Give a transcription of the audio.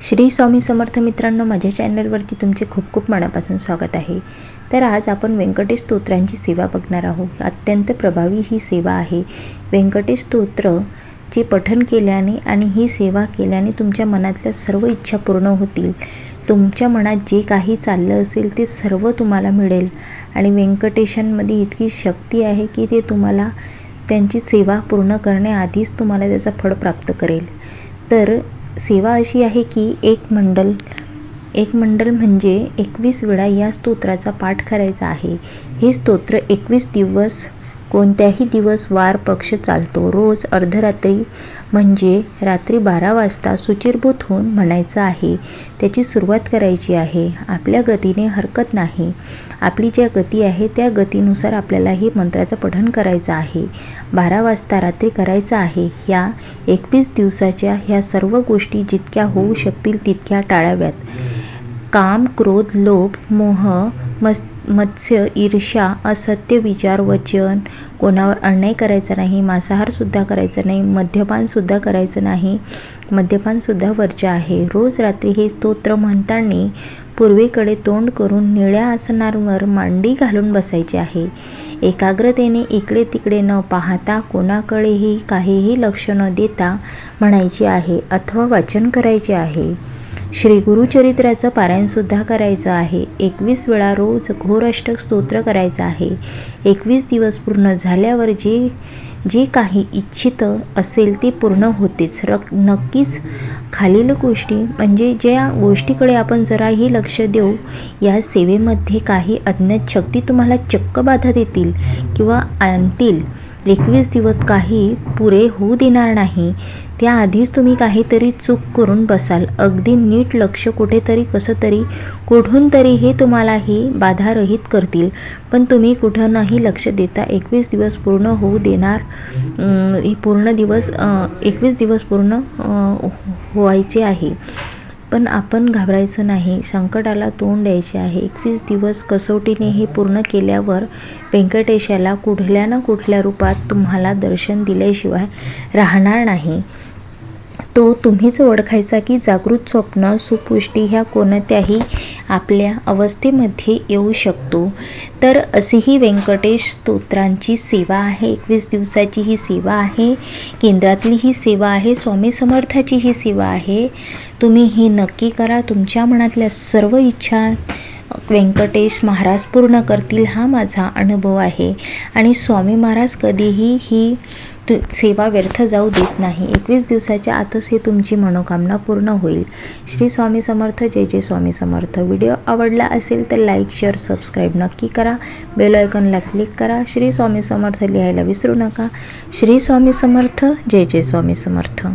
श्री स्वामी समर्थ मित्रांनो माझ्या चॅनलवरती तुमचे खूप खूप मनापासून स्वागत आहे. तर आज आपण व्यंकटेश स्तोत्रांची सेवा बघणार आहोत. अत्यंत प्रभावी ही सेवा आहे. व्यंकटेश स्तोत्र चे पठन केल्याने आणि ही सेवा केल्याने तुमच्या मनातल्या सर्व इच्छा पूर्ण होतील. तुमच्या मनात जे काही चाललं असेल ते सर्व तुम्हाला मिळेल. आणि व्यंकटेशांमध्ये इतकी शक्ती आहे की ते तुम्हाला त्यांची सेवा पूर्ण करण्याआधीच तुम्हाला त्याचा फळ प्राप्त करेल. तर सेवा अशी आहे की एक मंडल एक मंडल म्हणजे एकवीस वेळा या स्तोत्राचा पाठ करायचा आहे. हे स्तोत्र एकवीस दिवस कोणत्याही दिवस वार पक्ष चालतो. रोज अर्धरात्री म्हणजे रात्री बारा वाजता सुचिरभूत होऊन म्हणायचं आहे त्याची सुरुवात करायची आहे. आपल्या गतीने हरकत नाही. आपली ज्या गती आहे त्या गतीनुसार आपल्याला हे मंत्राचं पठण करायचं आहे. बारा वाजता रात्री करायचं आहे. ह्या एकवीस दिवसाच्या ह्या सर्व गोष्टी जितक्या होऊ शकतील तितक्या टाळाव्यात. काम क्रोध लोभ मोह मस्त मत्स्य ईर्ष्या असत्य विचार वचन कोणावर अन्याय करायचा नाही मांसाहारसुद्धा करायचा नाही मद्यपानसुद्धा करायचं नाही मद्यपानसुद्धा वरचे आहे. रोज रात्री हे स्तोत्र म्हणताना पूर्वेकडे तोंड करून निळ्या आसनांवर मांडी घालून बसायची आहे. एकाग्रतेने इकडे तिकडे न पाहता कोणाकडेही काहीही लक्ष न देता म्हणायचे आहे अथवा वाचन करायचे आहे. श्री गुरुचरित्राचं पारायणसुद्धा करायचं आहे. एकवीस वेळा रोज घोरष्टक स्तोत्र करायचं आहे. एकवीस दिवस पूर्ण झाल्यावर जे जे काही इच्छित असेल ते पूर्ण होतेच. र नक्कीच खालील गोष्टी म्हणजे ज्या गोष्टीकडे आपण जराही लक्ष देऊ या सेवेमध्ये काही अज्ञात शक्ती तुम्हाला चक्क बाधा देतील किंवा आणतील. एकवीस दिवस काही पुरे होऊ देणार नाही. त्याआधीच तुम्ही काहीतरी चूक करून बसाल. अगदी नीट लक्ष कुठेतरी कसं तरी कुठून तरी हे तुम्हालाही बाधारहित करतील. पण तुम्ही कुठं नाही लक्ष देता. एकवीस दिवस पूर्ण होऊ देणार पूर्ण दिवस एकवीस दिवस पूर्ण हो-, व्हायचे आहे. पण आपण घाबरायचं नाही. संकटाला तोंड द्यायचे आहे. एकवीस दिवस कसोटीने हे पूर्ण केल्यावर व्यंकटेशाला कुठल्या ना कुठल्या रूपात तुम्हाला दर्शन दिल्याशिवाय राहणार नाही. तो तुम्हीच ओळखायचा की जागृत स्वप्न सुपुष्टी ह्या कोणत्याही आपल्या अवस्थेमध्ये येऊ शकतो. तर अशी ही व्यंकटेश स्तोत्रांची सेवा आहे. एकवीस दिवसाची ही सेवा आहे. केंद्रातली ही सेवा आहे. स्वामी समर्थाची ही सेवा आहे. तुम्ही ही नक्की करा. तुमच्या मनातल्या सर्व इच्छा व्यंकटेश महाराज पूर्ण करतील हा माझा अनुभव आहे. आणि स्वामी महाराज कधीही ही तु सेवा व्यर्थ जाऊ देत नाही. एकवीस दिवसाच्या आतच हे तुमची मनोकामना पूर्ण होईल. श्री स्वामी समर्थ जय जय स्वामी समर्थ. व्हिडिओ आवडला असेल तर लाईक शेअर सबस्क्राईब नक्की करा. बेल आयकॉनला क्लिक करा. श्री स्वामी समर्थ लिहायला विसरू नका. श्री स्वामी समर्थ जय जय स्वामी समर्थ.